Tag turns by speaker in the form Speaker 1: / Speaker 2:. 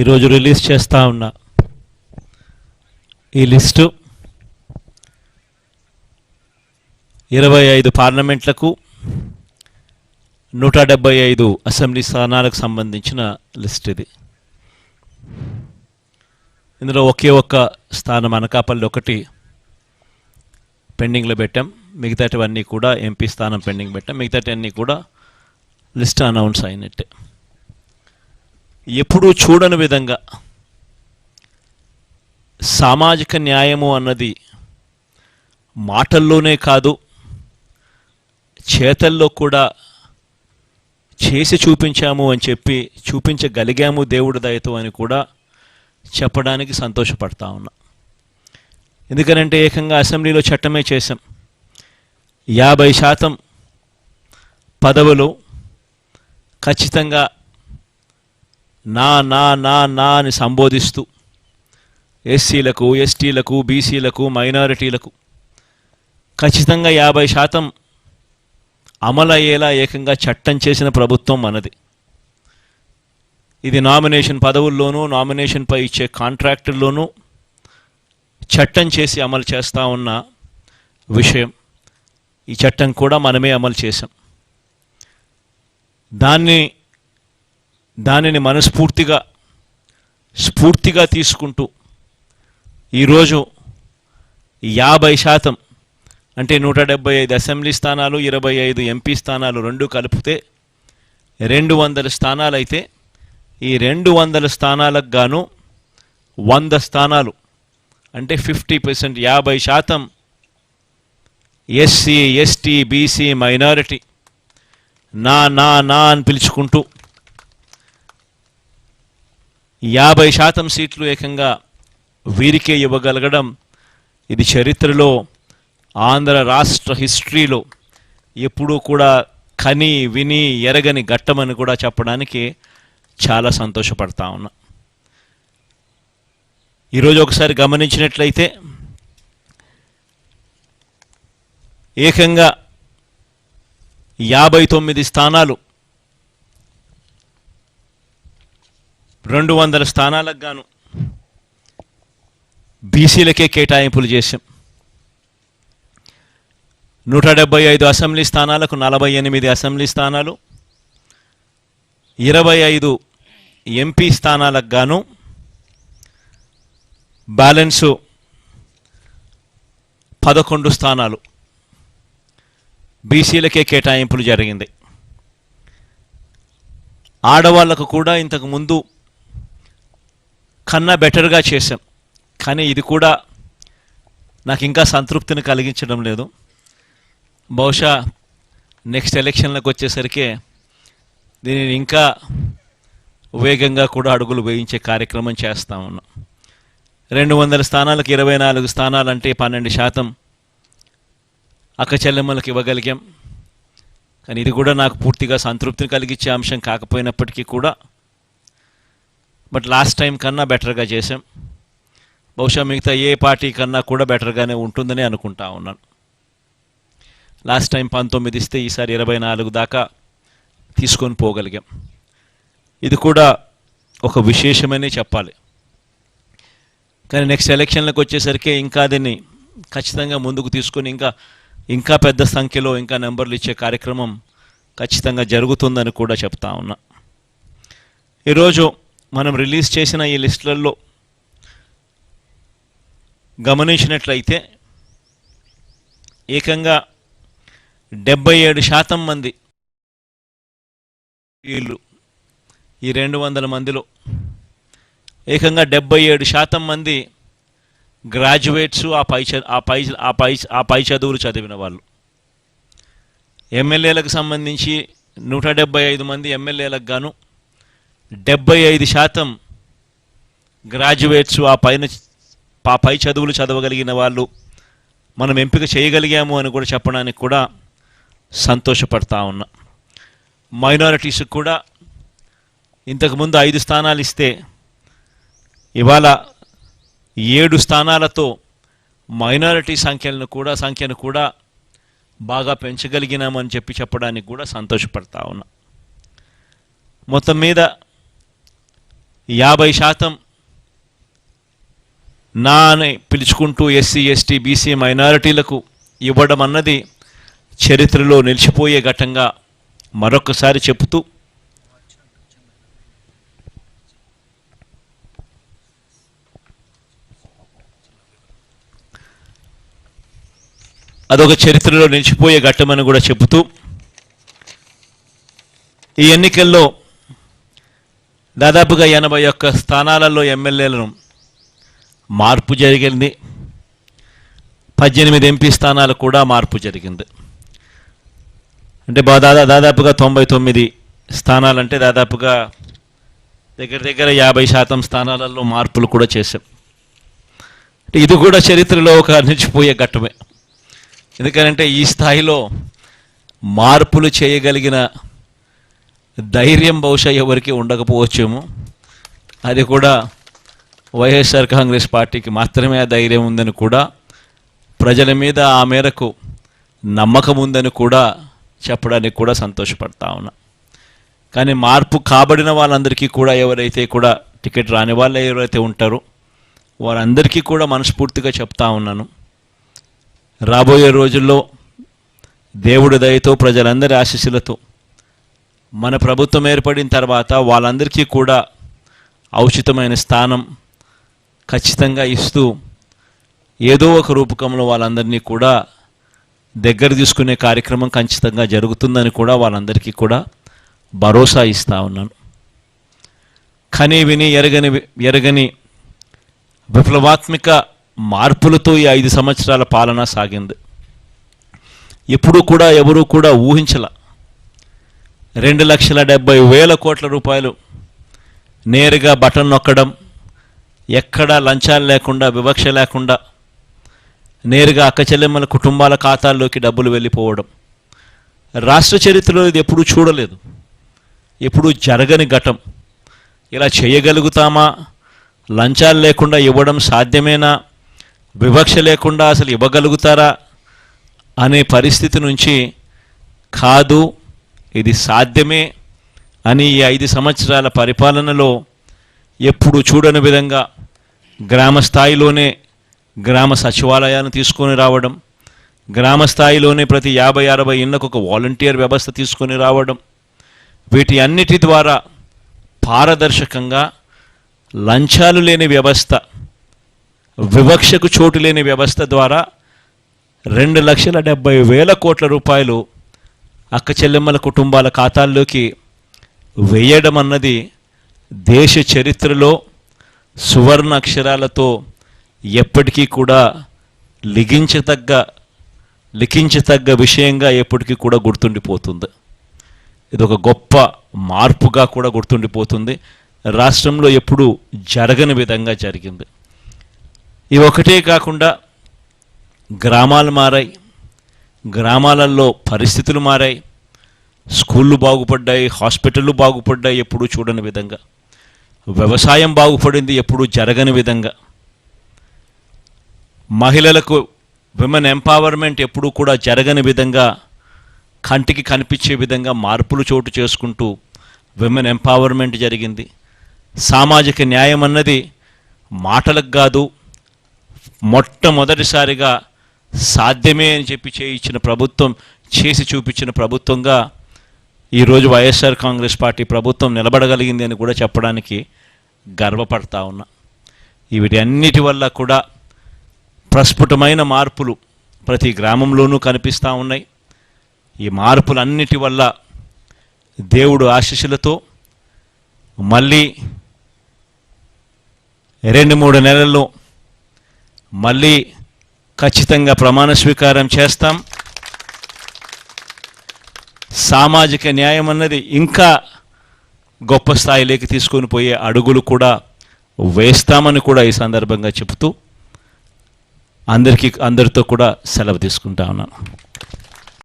Speaker 1: ఈరోజు రిలీజ్ చేస్తూ ఉన్నా. ఈ లిస్టు ఇరవై ఐదు పార్లమెంట్లకు నూట డెబ్బై ఐదు అసెంబ్లీ స్థానాలకు సంబంధించిన లిస్ట్ ఇది. ఇందులో ఒకే ఒక్క స్థానం అనకాపల్లి ఒకటి పెండింగ్లో పెట్టాం. మిగతాటివన్నీ కూడా ఎంపీ స్థానం పెండింగ్ పెట్టాం. మిగతాటివన్నీ కూడా లిస్ట్ అనౌన్స్ అయినట్టే. ఎప్పుడూ చూడని విధంగా సామాజిక న్యాయము అన్నది మాటల్లోనే కాదు చేతల్లో కూడా చేసి చూపించాము అని చెప్పి చూపించగలిగాము దేవుడి దయతో అని కూడా చెప్పడానికి సంతోషపడతా ఉన్నా. ఎందుకనంటే ఏకంగా అసెంబ్లీలో చట్టమే చేశాం. యాభై శాతం పదవులు ఖచ్చితంగా నా నా నా నా అని సంబోధిస్తూ ఎస్సీలకు ఎస్టీలకు బీసీలకు మైనారిటీలకు ఖచ్చితంగా యాభై శాతం అమలయ్యేలా ఏకంగా చట్టం చేసిన ప్రభుత్వం మనది. ఇది నామినేషన్ పదవుల్లోనూ నామినేషన్పై ఇచ్చే కాంట్రాక్టుల్లోనూ చట్టం చేసి అమలు చేస్తూ ఉన్న విషయం. ఈ చట్టం కూడా మనమే అమలు చేశాం. దాన్ని దానిని మనస్ఫూర్తిగా స్ఫూర్తిగా తీసుకుంటూ ఈరోజు యాభై శాతం అంటే నూట డెబ్బై ఐదు అసెంబ్లీ స్థానాలు ఇరవై ఐదు ఎంపీ స్థానాలు రెండు కలిపితే రెండు వందల స్థానాలు అయితే ఈ రెండు వందల స్థానాలకు గాను వంద స్థానాలు అంటే ఫిఫ్టీ పర్సెంట్ యాభై శాతం ఎస్సీ ఎస్టీ బీసీ మైనారిటీ నా నా నా అని పిలుచుకుంటూ యాభై శాతం సీట్లు ఏకంగా వీరికే ఇవ్వగలగడం ఇది చరిత్రలో ఆంధ్ర రాష్ట్ర హిస్టరీలో ఎప్పుడూ కూడా కని విని ఎరగని ఘట్టమని కూడా చెప్పడానికి చాలా సంతోషపడతా ఉన్నా. ఈరోజు ఒకసారి గమనించినట్లయితే ఏకంగా యాభై తొమ్మిది స్థానాలు రెండు వందల స్థానాలకు గాను బీసీలకే కేటాయింపులు చేశాం. నూట డెబ్బై ఐదు అసెంబ్లీ స్థానాలకు నలభై ఎనిమిది అసెంబ్లీ స్థానాలు ఇరవై ఐదు ఎంపీ స్థానాలకు గాను బ్యాలెన్సు పదకొండు స్థానాలు బీసీలకే కేటాయింపులు జరిగింది. ఆడవాళ్ళకు కూడా ఇంతకు ముందు కన్నా బెటర్గా చేశాం. కానీ ఇది కూడా నాకు ఇంకా సంతృప్తిని కలిగించడం లేదు. బహుశా నెక్స్ట్ ఎలక్షన్లకు వచ్చేసరికి దీనిని ఇంకా వేగంగా కూడా అడుగులు వేయించే కార్యక్రమం చేస్తా ఉన్నాం. రెండు వందల స్థానాలకు ఇరవై నాలుగు స్థానాలంటే పన్నెండు శాతం అక్క చెల్లెమ్మలకు ఇవ్వగలిగాం. కానీ ఇది కూడా నాకు పూర్తిగా సంతృప్తిని కలిగించే అంశం కాకపోయినప్పటికీ కూడా బట్ లాస్ట్ టైం కన్నా బెటర్గా చేసాం బహుశా మిగతా ఏ పార్టీ కన్నా కూడా బెటర్గానే ఉంటుందని అనుకుంటా ఉన్నాను. లాస్ట్ టైం పంతొమ్మిది ఇస్తే ఈసారి ఇరవై నాలుగు దాకా తీసుకొని పోగలిగాం. ఇది కూడా ఒక విశేషమనే చెప్పాలి. కానీ నెక్స్ట్ ఎలక్షన్లకు వచ్చేసరికి ఇంకా దీన్ని ఖచ్చితంగా ముందుకు తీసుకొని ఇంకా ఇంకా పెద్ద సంఖ్యలో ఇంకా నెంబర్లు ఇచ్చే కార్యక్రమం ఖచ్చితంగా జరుగుతుందని కూడా చెప్తా ఉన్నా. ఈరోజు మనం రిలీజ్ చేసిన ఈ లిస్టులలో గమనించినట్లయితే ఏకంగా డెబ్బై ఏడు శాతం మంది వీళ్ళు ఈ రెండు వందల మందిలో ఏకంగా డెబ్బై ఏడు శాతం మంది గ్రాడ్యుయేట్స్ ఆ పై ఆ పై ఆ పై ఆ పై చదువులు చదివిన వాళ్ళు. ఎమ్మెల్యేలకు సంబంధించి నూట డెబ్బై ఐదు మంది ఎమ్మెల్యేలకు గాను డెబ్బై ఐదు శాతం గ్రాడ్యుయేట్స్ ఆ పైన ఆ పై చదువులు చదవగలిగిన వాళ్ళు మనం ఎంపిక చేయగలిగాము అని కూడా చెప్పడానికి కూడా సంతోషపడతా ఉన్నా. మైనారిటీస్కి కూడా ఇంతకుముందు ఐదు స్థానాలు ఇస్తే ఇవాళ ఏడు స్థానాలతో మైనారిటీ సంఖ్యలను కూడా సంఖ్యను కూడా బాగా పెంచగలిగినామని చెప్పి చెప్పడానికి కూడా సంతోషపడతా ఉన్నా. మొత్తం మీద యాభై శాతం నా అని పిలుచుకుంటూ ఎస్సీ ఎస్టీ బీసీ మైనారిటీలకు ఇవ్వడం అన్నది చరిత్రలో నిలిచిపోయే ఘటంగా మరొకసారి చెబుతూ అదొక చరిత్రలో నిలిచిపోయే ఘట్టమని కూడా చెబుతూ ఈ ఎన్నికల్లో దాదాపుగా ఎనభై ఒక్క స్థానాలలో ఎమ్మెల్యేలను మార్పు జరిగింది. పద్దెనిమిది ఎంపీ స్థానాలు కూడా మార్పు జరిగింది. అంటే బా- దాదా దాదాపుగా తొంభై తొమ్మిది స్థానాలంటే దాదాపుగా దగ్గర దగ్గర యాభై శాతం స్థానాలలో మార్పులు కూడా చేశాం. అంటే ఇది కూడా చరిత్రలో ఒక నిలిచిపోయే ఘట్టమే. ఎందుకంటే ఈ స్థాయిలో మార్పులు చేయగలిగిన ధైర్యం బహుశా ఎవరికి ఉండకపోవచ్చేమో. అది కూడా వైఎస్ఆర్ కాంగ్రెస్ పార్టీకి మాత్రమే ఆ ధైర్యం ఉందని కూడా ప్రజల మీద ఆ మేరకు నమ్మకం ఉందని కూడా చెప్పడానికి కూడా సంతోషపడతా ఉన్నా. కానీ మార్పు కాబడిన వాళ్ళందరికీ కూడా ఎవరైతే కూడా టికెట్ రాని వాళ్ళు ఎవరైతే ఉంటారో వారందరికీ కూడా మనస్ఫూర్తిగా చెప్తా ఉన్నాను. రాబోయే రోజుల్లో దేవుడి దయతో ప్రజలందరి ఆశీస్సులతో మన ప్రభుత్వం ఏర్పడిన తర్వాత వాళ్ళందరికీ కూడా ఔచితమైన స్థానం ఖచ్చితంగా ఇస్తూ ఏదో ఒక రూపకంలో వాళ్ళందరినీ కూడా దగ్గర తీసుకునే కార్యక్రమం ఖచ్చితంగా జరుగుతుందని కూడా వాళ్ళందరికీ కూడా భరోసా ఇస్తూ ఉన్నాను. కని విని ఎరగని ఎరగని విప్లవాత్మిక మార్పులతో ఈ ఐదు సంవత్సరాల పాలన సాగింది. ఎప్పుడూ కూడా ఎవరూ కూడా ఊహించలే రెండు లక్షల డెబ్బై వేల కోట్ల రూపాయలు నేరుగా బటన్ నొక్కడం ఎక్కడా లంచాలు లేకుండా వివక్ష లేకుండా నేరుగా అక్క చెల్లెమ్మల కుటుంబాల ఖాతాల్లోకి డబ్బులు వెళ్ళిపోవడం. రాష్ట్ర చరిత్రలో ఇది ఎప్పుడూ చూడలేదు. ఎప్పుడూ జరగని ఘటం. ఇలా చేయగలుగుతామా? లంచాలు లేకుండా ఇవ్వడం సాధ్యమేనా? వివక్ష లేకుండా అసలు ఇవ్వగలుగుతారా? అనే పరిస్థితి నుంచి కాదు ఇది సాధ్యమే అని ఈ ఐదు సంవత్సరాల పరిపాలనలో ఎప్పుడు చూడని విధంగా గ్రామ స్థాయిలోనే గ్రామ సచివాలయాలను తీసుకొని రావడం గ్రామ స్థాయిలోనే ప్రతి యాభై అరవై ఇళ్ళకు ఒక వాలంటీర్ వ్యవస్థ తీసుకొని రావడం వీటి అన్నిటి ద్వారా పారదర్శకంగా లంచాలు లేని వ్యవస్థ వివక్షకు చోటు లేని వ్యవస్థ ద్వారా రెండు లక్షల డెబ్బై వేల కోట్ల రూపాయలు అక్క చెల్లెమ్మల కుటుంబాల ఖాతాల్లోకి వేయడం అన్నది దేశ చరిత్రలో సువర్ణ అక్షరాలతో ఎప్పటికీ కూడా లిఖించతగ్గ లిఖించతగ్గ విషయంగా ఎప్పటికీ కూడా గుర్తుండిపోతుంది. ఇది ఒక గొప్ప మార్పుగా కూడా గుర్తుండిపోతుంది. రాష్ట్రంలో ఎప్పుడు జరగని విధంగా జరిగింది. ఇవి ఒకటే కాకుండా గ్రామాలు మారాయి. గ్రామాలలో పరిస్థితులు మారాయి. స్కూళ్ళు బాగుపడ్డాయి హాస్పిటళ్ళు బాగుపడ్డాయి ఎప్పుడూ చూడని విధంగా. వ్యవసాయం బాగుపడింది ఎప్పుడూ జరగని విధంగా. మహిళలకు విమెన్ ఎంపవర్మెంట్ ఎప్పుడూ కూడా జరగని విధంగా కంటికి కనిపించే విధంగా మార్పులు చోటు చేసుకుంటూ విమెన్ ఎంపవర్మెంట్ జరిగింది. సామాజిక న్యాయం అన్నది మాటలకు కాదు మొట్టమొదటిసారిగా సాధ్యమే అని చెప్పి చేయించిన ప్రభుత్వం చేసి చూపించిన ప్రభుత్వంగా ఈరోజు వైఎస్ఆర్ కాంగ్రెస్ పార్టీ ప్రభుత్వం నిలబడగలిగింది అని కూడా చెప్పడానికి గర్వపడతా ఉన్నా. వీటన్నిటి వల్ల కూడా ప్రస్ఫుటమైన మార్పులు ప్రతి గ్రామంలోనూ కనిపిస్తూ ఉన్నాయి. ఈ మార్పులన్నిటి వల్ల దేవుడు ఆశీస్సులతో మళ్ళీ రెండు మూడు నెలల్లో మళ్ళీ ఖచ్చితంగా ప్రమాణ స్వీకారం చేస్తాం. సామాజిక న్యాయం అన్నది ఇంకా గొప్ప స్థాయిలోకి తీసుకొని పోయే అడుగులు కూడా వేస్తామని కూడా ఈ సందర్భంగా చెబుతూ అందరికీ అందరితో కూడా సెలవు తీసుకుంటా ఉన్నాను.